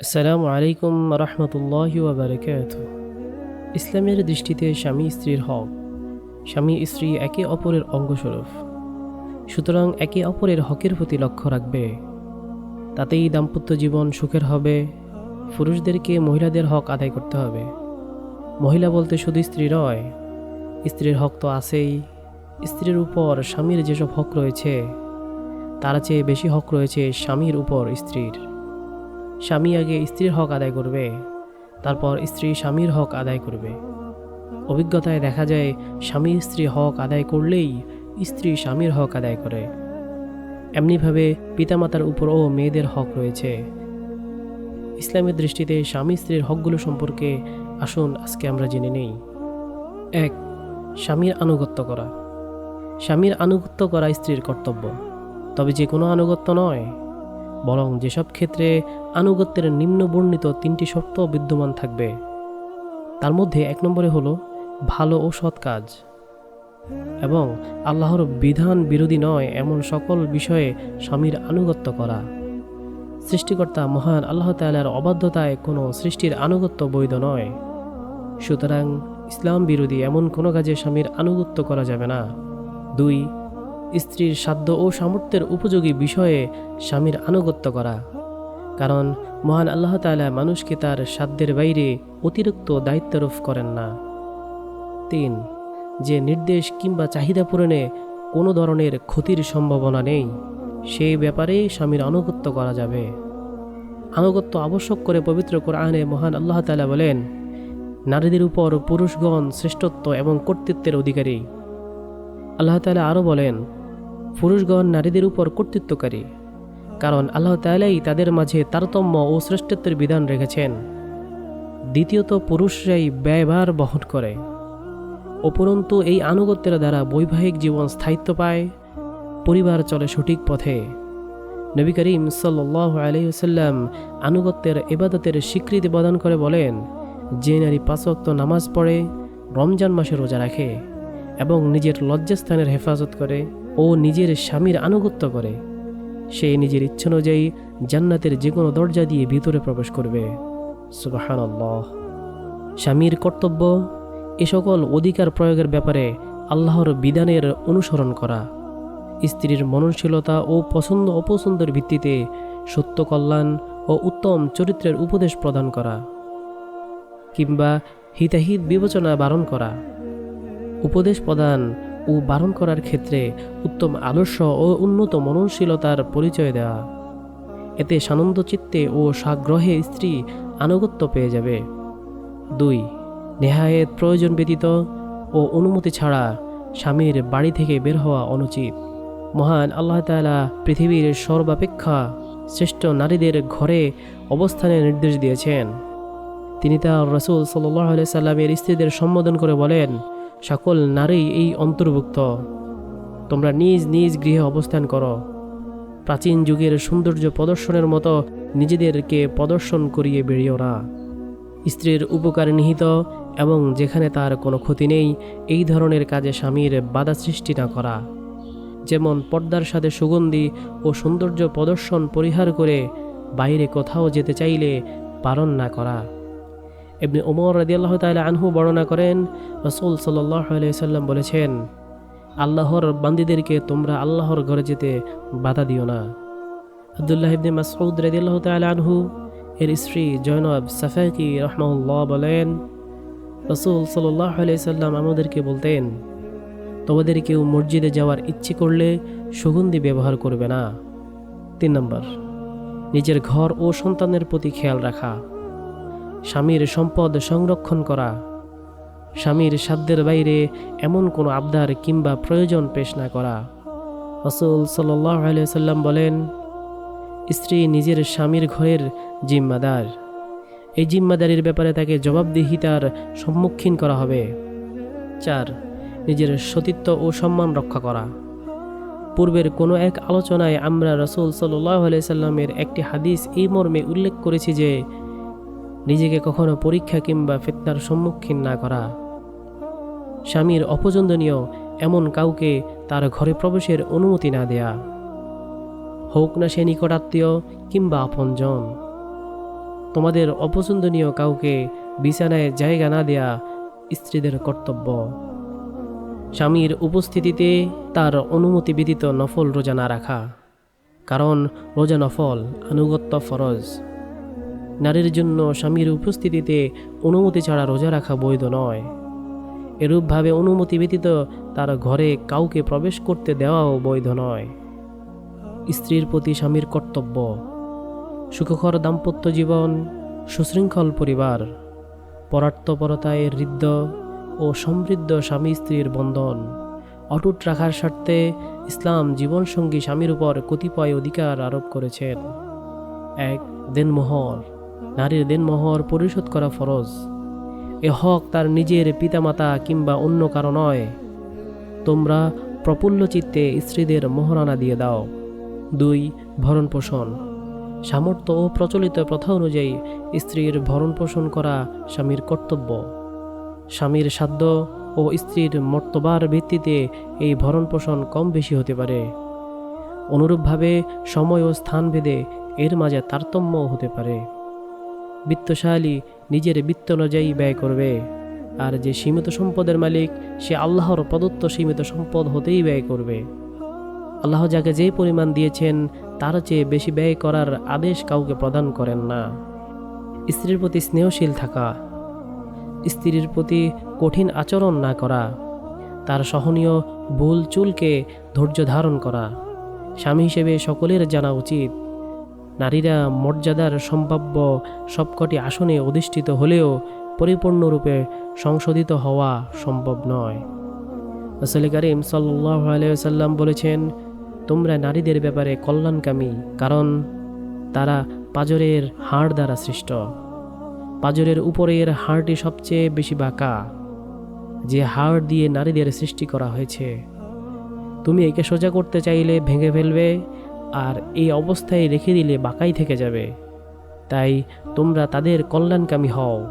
আসসালামু আলাইকুম রহমতুল্লাহ বারকাত ইসলামের দৃষ্টিতে স্বামী স্ত্রীর হক। স্বামী স্ত্রী একে অপরের অঙ্গস্বরূপ। সুতরাং একে অপরের হকের প্রতি লক্ষ্য রাখবে। তাতেই দাম্পত্য জীবন সুখের হবে। পুরুষদেরকে মহিলাদের হক আদায় করতে হবে। মহিলা বলতে শুধু স্ত্রী নয়, স্ত্রীর হক তো আছেই। স্ত্রীর উপর স্বামীর যেসব হক রয়েছে, তার চেয়ে বেশি হক রয়েছে স্বামীর উপর স্ত্রীর। স্বামী আগে স্ত্রীর হক আদায় করবে, তারপর স্ত্রী স্বামীর হক আদায় করবে। অভিজ্ঞতায় দেখা যায়, স্বামী স্ত্রী হক আদায় করলেই স্ত্রী স্বামীর হক আদায় করে। এমনিভাবে পিতামাতার উপরও মেয়েদের হক রয়েছে। ইসলামের দৃষ্টিতে স্বামী স্ত্রীর হকগুলো সম্পর্কে আসুন, আজকে আমরা জেনে নেই। এক, স্বামীর আনুগত্য করা। স্বামীর আনুগত্য করা স্ত্রীর কর্তব্য। তবে যে কোনো আনুগত্য নয়। বরং যেসব ক্ষেত্রে আনুগত্যের নিম্ন বর্ণিত তিনটি শর্ত বিদ্যমান থাকবে, তার মধ্যে এক নম্বরে হলো ভালো ও সৎ কাজ। এবং আল্লাহর বিধান বিরোধী নয় এমন সকল বিষয়ে স্বামীর আনুগত্য করা। সৃষ্টিকর্তা মহান আল্লাহ তালার অবাধ্যতায় কোনো সৃষ্টির আনুগত্য বৈধ নয়। সুতরাং ইসলাম বিরোধী এমন কোনো কাজে স্বামীর আনুগত্য করা যাবে না। দুই স্ত্রীর সাধ্য ও সামর্থ্যের উপযোগী বিষয়ে স্বামীর আনুগত্য করা। কারণ মহান আল্লাহ তাআলা মানুষকে তার সাধ্যের বাইরে অতিরিক্ত দায়িত্বারোপ করেন না। তিন, যে নির্দেশ কিংবা চাহিদা পূরণে কোনো ধরনের ক্ষতির সম্ভাবনা নেই সেই ব্যাপারে স্বামীর আনুগত্য করা যাবে। আনুগত্য আবশ্যক করে পবিত্র কোরআনে মহান আল্লাহ তাআলা বলেন, নারীদের উপর পুরুষগণ শ্রেষ্ঠত্ব এবং কর্তৃত্বের অধিকারী। আল্লাহ তাআলা আরও বলেন পুরুষগণ নারীদের উপর কর্তৃত্বকারী, কারণ আল্লাহ তালাই তাদের মাঝে তারতম্য ও শ্রেষ্ঠত্বের বিধান রেখেছেন। দ্বিতীয়ত, পুরুষরাই ব্যয়ভার বহন করে। উপরন্তু, এই আনুগত্যের দ্বারা বৈবাহিক জীবন স্থায়িত্ব পায়, পরিবার চলে সঠিক পথে। নবী করিম সাল্লাহ আলহিসাল্লাম আনুগত্যের এবাদতের স্বীকৃতি প্রদান করে বলেন, যে নারী পাঁচক্ত নামাজ পড়ে, রমজান মাসে রোজা রাখে এবং নিজের লজ্জাস্থানের হেফাজত করে ও নিজের স্বামীর আনুগত্য করে। সে নিজের ইচ্ছানুযায়ী জান্নাতের যে কোনো দরজা দিয়ে ভিতরে প্রবেশ করবে। সুবাহানল্লাহ। স্বামীর কর্তব্য, এ সকল অধিকার প্রয়োগের ব্যাপারে আল্লাহর বিধানের অনুসরণ করা। স্ত্রীর মননশীলতা ও পছন্দ অপছন্দের ভিত্তিতে সত্য কল্যাণ ও উত্তম চরিত্রের উপদেশ প্রদান করা কিংবা হিতাহিত বিবেচনা বারণ করা। উপদেশ প্রদান ও বারণ করার ক্ষেত্রে উত্তম আদর্শ ও উন্নত মননশীলতার পরিচয় দেওয়া এতে সানন্দ চিত্তে ও সাগ্রহে স্ত্রী আনুগত্য পেয়ে যাবে। দুই, নেহায়েত প্রয়োজন ব্যতীত ও অনুমতি ছাড়া স্বামীর বাড়ি থেকে বের হওয়া অনুচিত। মহান আল্লাহ তাআলা পৃথিবীর সর্বাপেক্ষা শ্রেষ্ঠ নারীদের ঘরে অবস্থানের নির্দেশ দিয়েছেন। তিনি তার রসুল সাল্লাহ সাল্লামের স্ত্রীদের সম্বোধন করে বলেন সকল নারী এই অন্তর্ভুক্ত। তোমরা নিজ নিজ গৃহে অবস্থান করো। প্রাচীন যুগের সৌন্দর্য প্রদর্শনের মতো নিজেদেরকে প্রদর্শন করিয়ে বেরিয়েও না। স্ত্রীর উপকারে নিহিত এবং যেখানে তার কোনো ক্ষতি নেই, এই ধরনের কাজে স্বামীর বাধা সৃষ্টি না করা। যেমন পর্দার সাথে সুগন্ধি ও সৌন্দর্য প্রদর্শন পরিহার করে বাইরে কোথাও যেতে চাইলে পালন না করা। এমনি ওমর রাদিয়াল্লাহ তাআলা আনহু বর্ণনা করেন, রসুল সাল্লাম বলেছেন, আল্লাহর বান্দিদেরকে তোমরা আল্লাহর ঘরে যেতে বাধা দিও না। আবদুল্লাহ ইবনে মাসউদ রাদিয়াল্লাহ তাআলা আনহু, এর স্ত্রী জয়নব সাফাকি রহমাউল্লাহ বলেন, রসুল সাল্লাহ সাল্লাম আমাদেরকে বলতেন, তোমাদের কেউ মসজিদে যাওয়ার ইচ্ছে করলে সুগন্ধি ব্যবহার করবে না। তিন নম্বর, নিজের ঘর ও সন্তানের প্রতি খেয়াল রাখা। স্বামীর সম্পদ সংরক্ষণ করা। স্বামীর সাধ্যের বাইরে এমন কোনো আবদার কিংবা প্রয়োজন পেশ না করা। রসুল সাল্লাম বলেন, স্ত্রী নিজের স্বামীর ঘরের জিম্মাদার। এই জিম্মাদারির ব্যাপারে তাকে জবাবদিহিতার সম্মুখীন করা হবে। চার, নিজের সতীত্ব ও সম্মান রক্ষা করা। পূর্বের কোনো এক আলোচনায় আমরা রসুল সাল্লাহ সাল্লামের একটি হাদিস এই মর্মে উল্লেখ করেছি যে নিজেকে কখনো পরীক্ষা কিংবা ফেতনার সম্মুখীন না করা। স্বামীর অপছন্দনীয় এমন কাউকে তার ঘরে প্রবেশের অনুমতি না দেয়া। হোক না সে নিকটাত্মীয় কিংবা আপনজন। তোমাদের অপছন্দনীয় কাউকে বিছানায় জায়গা না দেয়া স্ত্রীদের কর্তব্য। স্বামীর উপস্থিতিতে তার অনুমতি ব্যতীত নফল রোজা না রাখা। কারণ রোজা নফল, আনুগত্য ফরজ। নারীর জন্য স্বামীর উপস্থিতিতে অনুমতি ছাড়া রোজা রাখা বৈধ নয়। এরূপভাবে অনুমতি ব্যতীত তার ঘরে কাউকে প্রবেশ করতে দেওয়াও বৈধ নয়। স্ত্রীর প্রতি স্বামীর কর্তব্য, সুখকর দাম্পত্য জীবন, সুশৃঙ্খল পরিবার, পরার্থপরতায় হৃদ্য ও সমৃদ্ধ স্বামী স্ত্রীর বন্ধন, অটুট রাখার স্বার্থে ইসলাম জীবনসঙ্গী স্বামীর উপর কতিপয় অধিকার আরোপ করেছেন। এক দেনমোহর নারীর দেনমোহর পরিশোধ করা ফরজ। এ হক তার নিজের পিতামাতা কিংবা অন্য কারও নয়। তোমরা প্রফুল্ল চিত্তে স্ত্রীদের মোহরানা দিয়ে দাও। দুই, ভরণ পোষণ। সামর্থ্য ও প্রচলিত প্রথা অনুযায়ী স্ত্রীর ভরণ পোষণ করা স্বামীর কর্তব্য। স্বামীর সাধ্য ও স্ত্রীর মর্তবার ভিত্তিতে এই ভরণ পোষণ কম বেশি হতে পারে। অনুরূপভাবে সময় ও স্থান ভেদে এর মাঝে তারতম্য হতে পারে। বিত্তশালী নিজের বিত্ত অনুযায়ী ব্যয় করবে। আর যে সীমিত সম্পদের মালিক, সে আল্লাহর প্রদত্ত সীমিত সম্পদ হতেই ব্যয় করবে। আল্লাহ যাকে যে পরিমাণ দিয়েছেন, তার চেয়ে বেশি ব্যয় করার আদেশ কাউকে প্রদান করেন না। স্ত্রীর প্রতি স্নেহশীল থাকা, স্ত্রীর প্রতি কঠিন আচরণ না করা, তার সহনীয় ভুল চুলকে ধৈর্য ধারণ করা, স্বামী হিসেবে সকলের জানা উচিত। নারীরা মর্যাদার সম্ভাব্য সবকটি আসনে অধিষ্ঠিত হলেও পরিপূর্ণরূপে সংশোধিত হওয়া সম্ভব নয়। রসুল করিম সাল্লাহ বলেছেন, তোমরা নারীদের ব্যাপারে কল্যাণকামী, কারণ তারা পাজরের হাড় দ্বারা সৃষ্ট। পাজরের উপরের হাড়টি সবচেয়ে বেশি বাঁকা। যে হাড় দিয়ে নারীদের সৃষ্টি করা হয়েছে, তুমি একে সোজা করতে চাইলে ভেঙে ফেলবে আর এই অবস্থায় রেখে দিলে বাঁকাই থেকে যাবে। তাই তোমরা তাদের কল্যাণকামী হও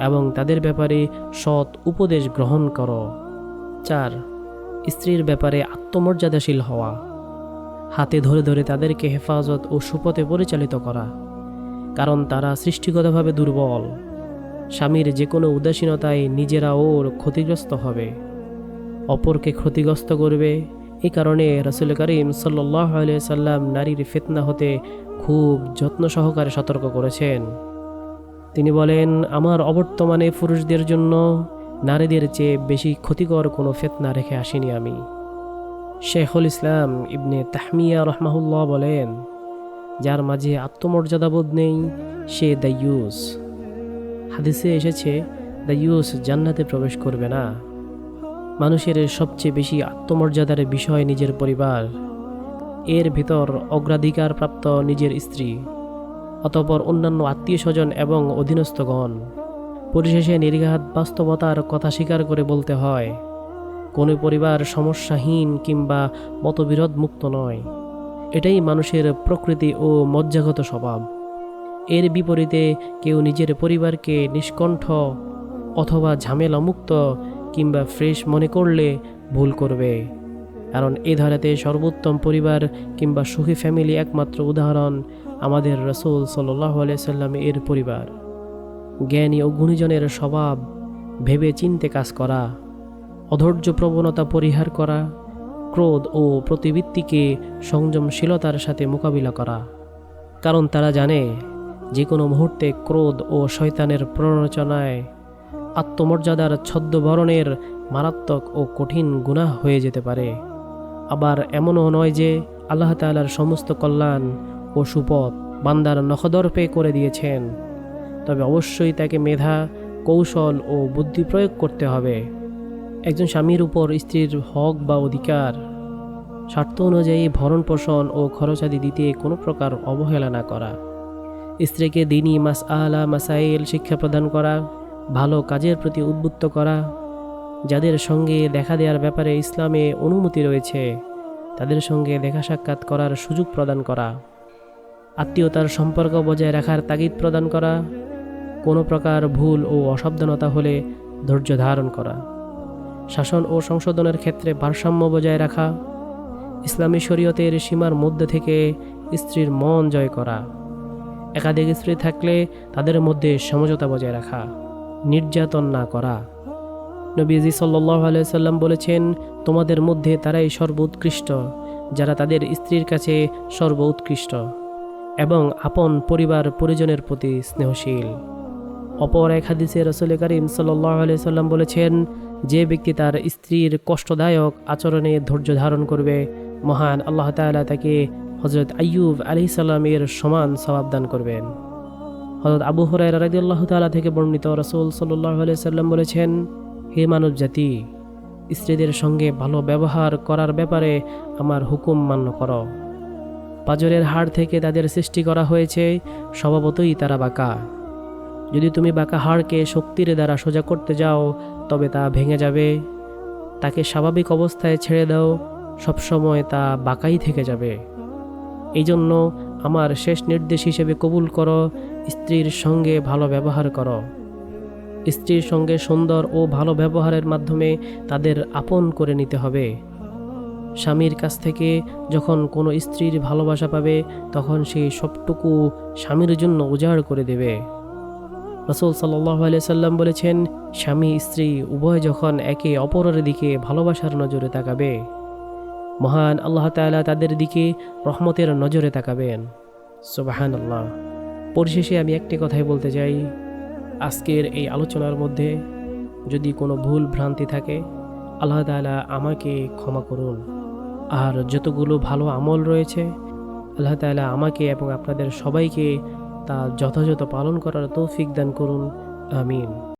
এবং তাদের ব্যাপারে সৎ উপদেশ গ্রহণ করো। চার, স্ত্রীর ব্যাপারে আত্মমর্যাদাশীল হওয়া। হাতে ধরে ধরে তাদেরকে হেফাজত ও সুপথে পরিচালিত করা। কারণ তারা সৃষ্টিগতভাবে দুর্বল। স্বামীর যে কোনো উদাসীনতায় নিজেরা ওর ক্ষতিগ্রস্ত হবে। অপরকে ক্ষতিগ্রস্ত করবে এই কারণে রসুল করিম সাল্লাহ সাল্লাম নারীর ফেতনা হতে খুব যত্ন সহকারে সতর্ক করেছেন। তিনি বলেন, আমার অবর্তমানে পুরুষদের জন্য নারীদের চেয়ে বেশি ক্ষতিকর কোনো ফেতনা রেখে আসিনি আমি। শেখুল ইসলাম ইবনে তাহমিয়া রহমাহুল্লাহ বলেন, যার মাঝে আত্মমর্যাদাবোধ নেই, সে দায়ুস। হাদিসে এসেছে দ্য ইউস জান্নাতে প্রবেশ করবে না। মানুষের সবচেয়ে বেশি আত্মমর্যাদার বিষয় নিজের পরিবার। এর ভিতর অগ্রাধিকার প্রাপ্ত নিজের স্ত্রী, অতপর অন্যান্য আত্মীয় স্বজন এবং অধীনস্থগণ। পরিশেষে নির্ঘাত বাস্তবতার কথা স্বীকার করে বলতে হয়, কোনো পরিবার সমস্যাহীন কিংবা মতবিরোধ মুক্ত নয়। এটাই মানুষের প্রকৃতি ও মজ্জাগত স্বভাব। এর বিপরীতে কেউ নিজের পরিবারকে নিষ্কণ্ঠ অথবা ঝামেলামুক্ত কিংবা ফ্রেশ মনে করলে ভুল করবে। কারণ এ ধারাতে সর্বোত্তম পরিবার কিংবা সুখী ফ্যামিলি একমাত্র উদাহরণ আমাদের রসুল সাল্লাহ সাল্লাম এর পরিবার। জ্ঞানী ও গুণীজনের স্বভাব, ভেবে চিনতে কাজ করা, অধৈর্য প্রবণতা পরিহার করা, ক্রোধ ও প্রতিবৃত্তিকে সংযমশীলতার সাথে মোকাবিলা করা। কারণ তারা জানে যে কোনো মুহূর্তে ক্রোধ ও শয়তানের প্ররোচনায় আত্মমর্যাদার ছদ্মবরণের মারাত্মক ও কঠিন গুনাহ হয়ে যেতে পারে। আবার এমনও নয় যে আল্লাহ তালার সমস্ত কল্যাণ ও সুপথ বান্দার নখদর্পে করে দিয়েছেন। তবে অবশ্যই তাকে মেধা, কৌশল ও বুদ্ধি প্রয়োগ করতে হবে। একজন স্বামীর উপর স্ত্রীর হক বা অধিকার, স্বার্থ অনুযায়ী ভরণ পোষণ ও খরচাদি দিতে কোনো প্রকার অবহেলা না করা। স্ত্রীকে দিনই মাস আলা মাসাইল শিক্ষা প্রদান করা ভালো কাজের প্রতি উদ্বুদ্ধ করা, যাদের সঙ্গে দেখা দেওয়ার ব্যাপারে ইসলামে অনুমতি রয়েছে, তাদের সঙ্গে দেখা সাক্ষাৎ করার সুযোগ প্রদান করা, আত্মীয়তার সম্পর্ক বজায় রাখার তাগিদ প্রদান করা, কোনো প্রকার ভুল ও অসাবধানতা হলে ধৈর্য ধারণ করা, শাসন ও সংশোধনের ক্ষেত্রে ভারসাম্য বজায় রাখা, ইসলামী শরীয়তের সীমার মধ্যে থেকে স্ত্রীর মন জয় করা, একাধিক স্ত্রী থাকলে তাদের মধ্যে সমঝোতা বজায় রাখা। নির্যাতন না করা। নবীজি সাল্লাহ আলাইসাল্লাম বলেছেন, তোমাদের মধ্যে তারাই সর্বোৎকৃষ্ট, যারা তাদের স্ত্রীর কাছে সর্বোৎকৃষ্ট এবং আপন পরিবার পরিজনের প্রতি স্নেহশীল। অপর এক হাদিসে রসুল করিম সাল্লাহ সাল্লাম বলেছেন, যে ব্যক্তি তার স্ত্রীর কষ্টদায়ক আচরণে ধৈর্য ধারণ করবে, মহান আল্লাহ তাআলা তাকে হজরত আইয়ুব আলি সাল্লামের সমান সবাব দান করবেন। হজরত আবু হরাই রাজি আল্লাহ তালা থেকে বর্ণিত রসুল সাল্লাহ সাল্লাম বলেছেন, হে মানব জাতি, স্ত্রীদের সঙ্গে ভালো ব্যবহার করার ব্যাপারে আমার হুকুম মান্য করো। পাজরের হাড় থেকে তাদের সৃষ্টি করা হয়েছে, স্বভাবতই তারা বাঁকা। যদি তুমি বাঁকা হাড়কে শক্তির দ্বারা সোজা করতে যাও, তবে তা ভেঙে যাবে। তাকে স্বাভাবিক অবস্থায় ছেড়ে দাও, সবসময় তা বাঁকাই থেকে যাবে। এই জন্য আমার শেষ নির্দেশ হিসেবে কবুল করো স্ত্রীর সঙ্গে ভালো ব্যবহার করো। স্ত্রীর সঙ্গে সুন্দর ও ভালো ব্যবহারের মাধ্যমে তাদের আপন করে নিতে হবে। স্বামীর কাছ থেকে যখন কোনো স্ত্রীর ভালোবাসা পাবে, তখন সেই সবটুকু স্বামীর জন্য উজাড় করে দেবে। রসুল সাল্লাহ সাল্লাম বলেছেন, স্বামী স্ত্রী উভয় যখন একে অপরের দিকে ভালোবাসার নজরে তাকাবে, মহান আল্লাহ তাআলা তাদের দিকে রহমতের নজরে তাকাবেন। সুবাহান আল্লাহ পরিশেষে আমি একটি কথাই বলতে চাই। আজকের এই আলোচনার মধ্যে যদি কোনো ভুল ভ্রান্তি থাকে, আল্লাহ তালা আমাকে ক্ষমা করুন। আর যতগুলো ভালো আমল রয়েছে, আল্লাহ তালা আমাকে এবং আপনাদের সবাইকে তা যথাযথ পালন করার তৌফিক দান করুন। আমিন।